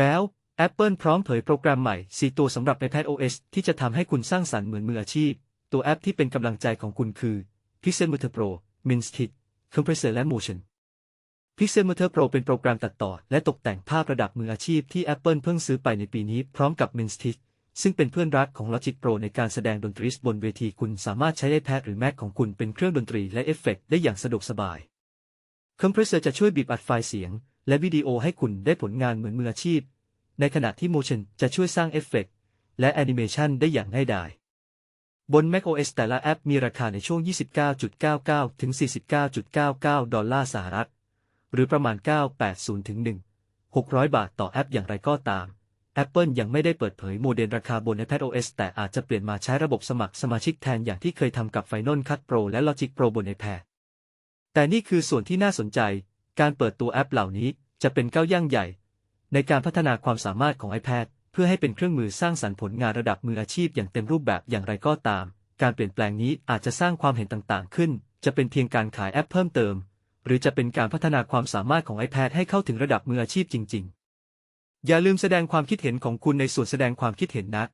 แบล Apple พร้อมเผยโปรแกรมใหม่ 4 ตัวสำหรับ iPad OS ที่จะทำให้คุณสร้างสรรค์เหมือนมืออาชีพ ตัวแอปที่เป็นกำลังใจของคุณคือ Pixelmator Pro, Minstit, Compressor และ Motion Pixelmator Pro เป็นโปรแกรมตัดต่อ และตกแต่งภาพระดับมืออาชีพที่ Apple เพิ่งซื้อไปในปีนี้พร้อมกับ Minstit ซึ่งเป็นเพื่อนรักของ Logic Pro ในการแสดงดนตรีบนเวทีคุณสามารถใช้ iPad หรือ Mac ของคุณเป็นเครื่องดนตรีและเอฟเฟกต์ได้อย่างสะดวกสบาย Compressor จะช่วยบีบอัดไฟล์เสียง และวิดีโอให้คุณได้ผลงานเหมือนมืออาชีพ ในขณะที่ Motion จะช่วยสร้างเอฟเฟกต์และแอนิเมชันได้อย่างง่ายดาย บน macOS แต่ละแอปมีราคาในช่วง 29.99 ถึง 49.99 ดอลลาร์สหรัฐ หรือประมาณ 980 ถึง 1,600 บาทต่อแอปอย่างไรก็ตาม Apple ยังไม่ได้เปิดเผยโมเดลราคาบน iPadOS แต่อาจจะเปลี่ยนมาใช้ระบบสมัครสมาชิกแทนอย่างที่เคยทำกับ Final Cut Pro และ Logic Pro บน iPad แต่นี่คือส่วนที่น่าสนใจ การเปิดตัวแอปเหล่านี้จะเป็นก้าวย่างใหญ่ ในการพัฒนาความสามารถของ iPad เพื่อให้เป็นเครื่องมือสร้างสรรค์ผลงานระดับมืออาชีพอย่างเต็มรูปแบบอย่างไรก็ตาม การเปลี่ยนแปลงนี้อาจจะสร้างความเห็นต่างๆ ขึ้น จะเป็นเพียงการขายแอปเพิ่มเติม หรือจะเป็นการพัฒนาความสามารถของ iPad ให้เข้าถึงระดับมืออาชีพจริง ๆ อย่าลืมแสดงความคิดเห็นของคุณในส่วนแสดงความคิดเห็นนะ